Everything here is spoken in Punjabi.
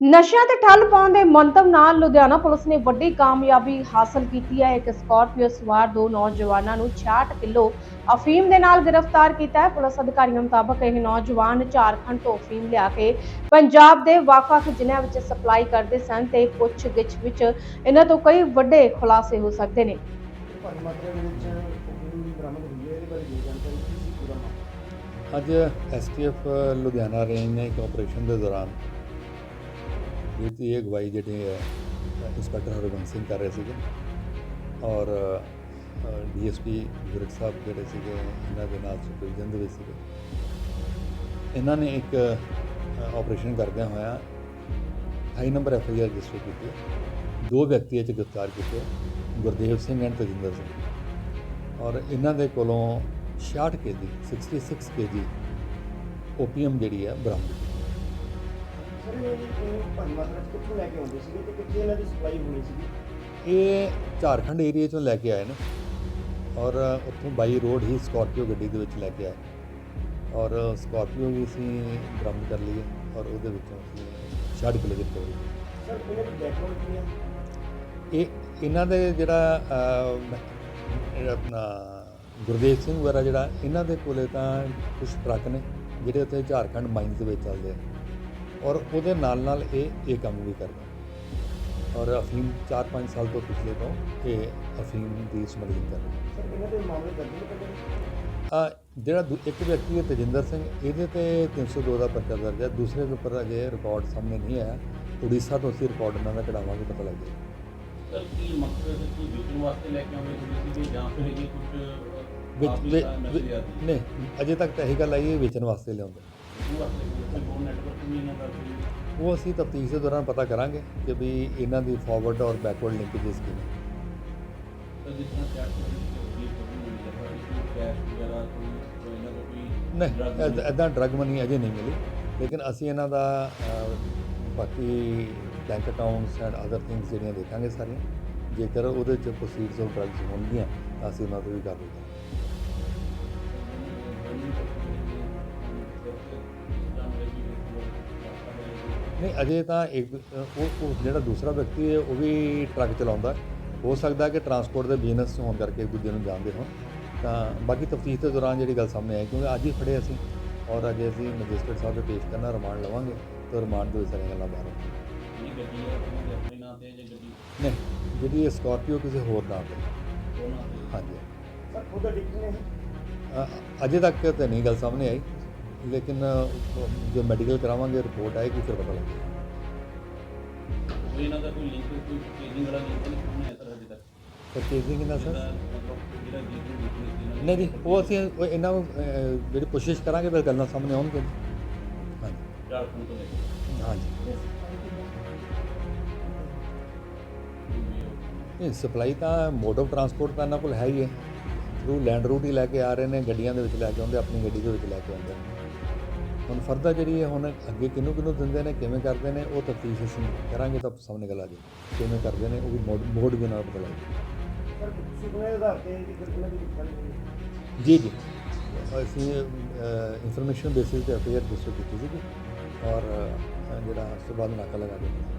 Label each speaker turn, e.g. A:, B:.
A: ਨਸ਼ਿਆਂ ਤੇ ਠੱਲ ਪਾਉਣ ਦੇ ਮੰਤਵ ਨਾਲ ਲੁਧਿਆਣਾ ਪੁਲਿਸ ਨੇ ਵੱਡੀ ਕਾਮਯਾਬੀ ਹਾਸਲ ਕੀਤੀ ਹੈ। ਇੱਕ ਸਕਾਰਪੀਓ ਸਵਾਰ ਦੋ ਨੌਜਵਾਨਾਂ ਨੂੰ 66 ਕਿਲੋ ਅਫੀਮ ਦੇ ਨਾਲ ਗ੍ਰਿਫਤਾਰ ਕੀਤਾ ਹੈ। ਪੁਲਿਸ ਅਧਿਕਾਰੀਆਂ ਮੁਤਾਬਕ ਇਹ ਨੌਜਵਾਨ ਝਾਰਖੰਡ ਤੋਂ ਅਫੀਮ ਲਿਆ ਕੇ ਪੰਜਾਬ ਦੇ ਵੱਖ-ਵੱਖ ਜ਼ਿਲ੍ਹਿਆਂ ਵਿੱਚ ਸਪਲਾਈ ਕਰਦੇ ਸਨ ਤੇ ਪੁੱਛ-ਗਿੱਛ ਵਿੱਚ ਇਹਨਾਂ ਤੋਂ ਕਈ ਵੱਡੇ ਖੁਲਾਸੇ ਹੋ ਸਕਦੇ ਨੇ।
B: ਭਾਰੀ ਮਾਤਰਾ ਦੇ ਵਿੱਚ ਕੋਕੇਨ ਵੀ ਬਰਾਮਦ ਹੋਈ ਹੈ ਇਹਦੇ ਬਾਰੇ ਕੀ ਜਾਣਕਾਰੀ ਕੀ ਸੀ ਪੂਰਾ ਮਾਮਲਾ
C: ਅੱਜ ਐਸਟੀਐਫ ਲੁਧਿਆਣਾ ਰੇਂਜ ਨੇ ਇੱਕ ਆਪਰੇਸ਼ਨ ਦੇ ਦੌਰਾਨ ਜਿਹਦੀ ਅਗਵਾਈ ਜਿਹੜੀ ਹੈ ਇੰਸਪੈਕਟਰ ਹਰਵੰਸ ਸਿੰਘ ਕਰ ਰਹੇ ਸੀਗੇ ਔਰ ਡੀਐਸਪੀ ਗੁਰਖ ਸਾਹਿਬ ਜਿਹੜੇ ਸੀਗੇ ਇਹਨਾਂ ਦੇ ਨਾਲ ਸੁਪਰਵਿਜ਼ਨ ਦੇ ਵਿੱਚ ਸੀਗੇ ਇਹਨਾਂ ਨੇ ਇੱਕ ਆਪਰੇਸ਼ਨ ਕਰਦਿਆਂ ਹੋਇਆ 28 number F I R register ਕੀਤੀ ਦੋ ਵਿਅਕਤੀਆਂ 'ਚ ਗ੍ਰਿਫਤਾਰ ਕੀਤੇ ਗੁਰਦੇਵ ਸਿੰਘ ਐਂਡ ਤਜਿੰਦਰ ਸਿੰਘ ਔਰ ਇਹਨਾਂ ਦੇ ਕੋਲੋਂ 66 ਕੇਜੀ 66 ਕੇਜੀ ਓਪੀਐਮ ਜਿਹੜੀ ਹੈ ਬਰਾਮਦ ਕੀਤੀ
B: ਸਰ ਇਹ ਇਹ ਭਾਰੀ ਮਾਤਰਾ ਚ ਕਿੱਥੋਂ ਲੈ ਕੇ ਆਉਂਦੇ ਸੀਗੇ ਤੇ ਕਿੱਥੇ ਇਹਨਾਂ ਦੀ ਸਪਲਾਈ ਹੋਣੀ ਸੀਗੀ?
C: ਇਹ ਝਾਰਖੰਡ ਏਰੀਆ ਚੋਂ ਲੈ ਕੇ ਆਏ ਨੇ ਔਰ ਉੱਥੋਂ ਬਾਈ ਰੋਡ ਹੀ ਸਕਾਰਪੀਓ ਗੱਡੀ ਦੇ ਵਿੱਚ ਲੈ ਕੇ ਆਏ। ਔਰ ਸਕਾਰਪੀਓ ਵੀ ਅਸੀਂ ਬਰਾਮਦ ਕਰ ਲਈ ਹੈ ਔਰ ਉਹਦੇ ਵਿੱਚੋਂ ਅਸੀਂ 60 ਕਿਲੋ ਦੀ ਰਿਕਵਰੀ
B: ਸਰ ਇਹਨਾਂ ਦੀ ਬੈਕਗ੍ਰਾਉਂਡ ਕੀ ਹੈ?
C: ਇਹ ਇਹਨਾਂ ਦੇ ਜਿਹੜਾ ਅਹ, ਜਿਹੜਾ ਆਪਣਾ ਗੁਰਦੇਵ ਸਿੰਘ ਵਗੈਰਾ ਜਿਹੜਾ ਇਹਨਾਂ ਦੇ ਕੋਲੇ ਤਾਂ ਕੁਝ ਟਰੱਕ ਨੇ ਜਿਹੜੇ ਉੱਥੇ ਝਾਰਖੰਡ ਮਾਈਨਸ ਦੇ ਵਿੱਚ ਚੱਲਦੇ ਆ। ਔਰ ਉਹਦੇ ਨਾਲ ਨਾਲ ਇਹ ਇਹ ਕੰਮ ਵੀ ਕਰਦਾ ਔਰ ਅਫੀਮ 4-5 ਸਾਲ ਤੋਂ ਪਿਛਲੇ ਤੋਂ ਇਹ ਅਫੀਮ ਦੀ ਸਮਗਲਿੰਗ ਕਰ ਰਿਹਾ।
B: ਸਰ ਇਹਨਾਂ ਦੇ ਮਾਮਲੇ ਦਰਜ
C: ਆ ਜਿਹੜਾ ਦੂ- ਇੱਕ ਵਿਅਕਤੀ ਹੈ ਤਜਿੰਦਰ ਸਿੰਘ ਇਹਦੇ ਤੇ 302 ਦਾ ਪਰਚਾ ਦਰਜ ਹੈ। ਦੂਸਰੇ ਦੇ ਉੱਪਰ ਅਜੇ ਰਿਕਾਰਡ ਸਾਹਮਣੇ ਨਹੀਂ ਆਇਆ। ਉੜੀਸਾ ਤੋਂ ਅਸੀਂ ਰਿਕਾਰਡ ਇਹਨਾਂ ਦਾ ਕਢਾਵਾਂਗੇ ਪਤਾ ਲੱਗ
D: ਸਰ ਕੀ ਮਕਸਦ ਹੈ ਕਿ ਵੇਚਣ ਵਾਸਤੇ ਲੈ ਕੇ ਆਉਂਦੇ ਸੀ ਸੀਗੇ ਜਾਂ ਫਿਰ ਇਹ ਕੁਝ
C: ਵਿੱਚ- ਨਹੀਂ ਅਜੇ ਤੱਕ ਤਾਂ ਇਹੀ ਗੱਲ ਆਈ ਹੈ ਵੇਚਣ ਵਾਸਤੇ ਲਿਆਉਂਦੇ
D: ਫੋਨ ਨੈਟਵਰਕ ਵੀ ਇਹਨਾਂ ਦਾ ਸੀ
C: ਉਹ ਅਸੀਂ ਤਫਤੀਸ਼ ਦੇ ਦੌਰਾਨ ਪਤਾ ਕਰਾਂਗੇ ਕਿ ਵੀ ਇਹਨਾਂ ਦੀ ਫਾਰਵਰਡ ਔਰ ਬੈਕਵਰਡ ਲਿੰਕੇजेस ਕੀ ਨੇ
D: ਤਾਂ ਜਿਸ ਤਰ੍ਹਾਂ ਚੈਟ ਦੀ ਪ੍ਰੋਬਲਮ ਹੋਈ ਹੈ ਪਰ ਕੋਈ ਕੈਸ਼ ਵਗੈਰਾ ਕੋਈ ਕੋਈ ਇਹਨਾਂ ਦਾ ਕੋਈ drug
C: ਨਹੀਂ। ਐਦਾਂ ਡਰਗ ਮਨੀ ਅਜੇ ਨਹੀਂ ਮਿਲੀ ਲੇਕਿਨ ਅਸੀਂ ਇਹਨਾਂ ਦਾ ਅਹ, ਬਾਕੀ bank accounts and other things ਜਿਹੜੀਆਂ ਦੇਖਾਂਗੇ ਸਾਰੀਆਂ ਜੇਕਰ ਉਹਦੇ ਚ ਪ੍ਰੋਸੀਡਸ ਆਫ ਡਰੱਗਸ ਹੋਣਗੀਆਂ ਤਾਂ ਅਸੀਂ ਉਹਨਾਂ ਤੋਂ ਵੀ ਕਾਰਵਾਈ ਕਰਾਂਗੇ ਨਹੀਂ ਅਜੇ ਤਾਂ ਇੱਕ ਉਹ ਉਹ ਜਿਹੜਾ ਦੂਸਰਾ ਵਿਅਕਤੀ ਹੈ ਉਹ ਵੀ ਟਰੱਕ ਚਲਾਉਂਦਾ। ਹੈ। ਹੋ ਸਕਦਾ ਕਿ ਟਰਾਂਸਪੋਰਟ ਦੇ ਬਿਜ਼ਨਸ ਹੋਣ ਕਰਕੇ ਇੱਕ ਦੂਜੇ ਨੂੰ ਜਾਣਦੇ ਹੋਣ। ਤਾਂ ਬਾਕੀ ਤਫਤੀਸ਼ ਦੇ ਦੌਰਾਨ ਜਿਹੜੀ ਗੱਲ ਸਾਹਮਣੇ ਆਈ ਕਿਉਂਕਿ ਅੱਜ ਹੀ ਫੜੇ ਅਸੀਂ। ਔਰ ਅਜੇ ਅਸੀਂ ਮੈਜਿਸਟਰੇਟ ਸਾਹਿਬ ਦੇ ਪੇਸ਼ ਕਰਨਾ ਰਿਮਾਂਡ ਲਵਾਂਗੇ। ਤੇ ਰਿਮਾਂਡ ਦੇ ਵਿੱਚ ਸਾਰੀਆਂ ਗੱਲਾਂ ਬਾਹਰ ਆਉਣਗੀਆਂ।
D: ਇਹ ਗੱਡੀ ਹੈ ਉਹਨਾਂ ਦੇ ਆਪਣੇ ਨਾਂ ਤੇ ਹੈ ਜਾਂ ਗੱਡੀ?
C: ਨਹੀਂ ਜਿਹੜੀ ਇਹ ਸਕਾਰਪੀਓ ਕਿਸੇ ਹੋਰ ਨਾਮ ਤੇ। ਹਾਂਜੀ।
B: ਸਰ ਖੁਦ ਅਡਿਕਟ ਨੇ
C: ਅ- ਅਜੇ ਤੱਕ ਤਾਂ ਨਹੀਂ ਗੱਲ ਸਾਹਮਣੇ ਆਈ। ਲੇਕਿਨ ਜੋ ਮੈਡੀਕਲ ਕਰਾਵਾਂਗੇ ਰਿਪੋਰਟ ਆਏਗੀ ਫਿਰ ਪਤਾ ਲੱਗੇਗਾ।
D: ਕੋਈ ਇਹਨਾਂ ਦਾ ਕੋਈ ਲਿੰਕ ਕੋਈ ਚੇਂਜਿੰਗ ਵਾਲਾ ਲਿੰਕ ਨਹੀਂ ਸਾਹਮਣੇ ਆਇਆ ਸਰ ਅਜੇ ਤੱਕ?
C: ਪਰਚੇਜ਼ਿੰਗ ਦਾ
D: ਮਤਲਬ ਜਿਹੜਾ ਜੀ
C: ਨਹੀਂ ਜੀ ਉਹ ਅਸੀਂ ਉਹ ਇਹਨਾਂ ਨੂੰ ਅਹ, ਜਿਹੜੀ ਕੋਸ਼ਿਸ਼ ਕਰਾਂਗੇ ਫਿਰ ਗੱਲਾਂ ਸਾਹਮਣੇ ਆਉਣਗੀਆਂ ਹਾਂਜੀ।
D: ਝਾਰਖੰਡ ਤੋਂ ਲੈ ਕੇ।
C: ਹਾਂਜੀ। ਇਹ ਸਪਲਾਈ ਤਾਂ ਮੋਡ ਆਫ ਟਰਾਂਸਪੋਰਟ ਤਾਂ ਇਹਨਾਂ ਕੋਲ ਹੈ ਹੀ ਹੈ। ਥਰੂ ਲੈਂਡ ਰੂਟ ਹੀ ਲੈ ਕੇ ਆ ਰਹੇ ਨੇ ਗੱਡੀਆਂ ਦੇ ਵਿੱਚ ਲੈ ਕੇ ਆਉਂਦੇ ਆਪਣੀ ਗੱਡੀ ਦੇ ਵਿੱਚ ਲੈ ਕੇ ਆਉਂਦੇ ਨੇ। ਹੁਣ ਫਰਦਰ ਜਿਹੜੀ ਹੈ ਹੁਣ ਅੱਗੇ ਕਿਹਨੂੰ ਕਿਹਨੂੰ ਦਿੰਦੇ ਨੇ ਕਿਵੇਂ ਕਰਦੇ ਨੇ ਉਹ ਤਫਤੀਸ਼ ਅਸੀਂ ਕਰਾਂਗੇ ਤਾਂ ਸਾਹਮਣੇ ਗੱਲ ਆ ਜਾਏ ਕਿਵੇਂ ਕਰਦੇ ਨੇ ਉਹ ਵੀ ਮੋਡ ਵੀ ਨਾਲ ਪਤਾ ਲੱਗ
B: ਸਰ ਸੁਪਨੇ ਦੇ ਤੇ ਦੀ
C: ਜੀ ਜੀ। ਅਸੀਂ ਇਨਫੋਰਮੇਸ਼ਨ ਬੇਸਿਸ ਤੇ ਅਫੇਅਰ ਰਜਿਸਟਰ ਕੀਤੀ ਸੀ ਔਰ ਜਿਹੜਾ ਬਾਅਦ ਨਾਕਾ ਲਗਾ ਦਿੱਤਾ।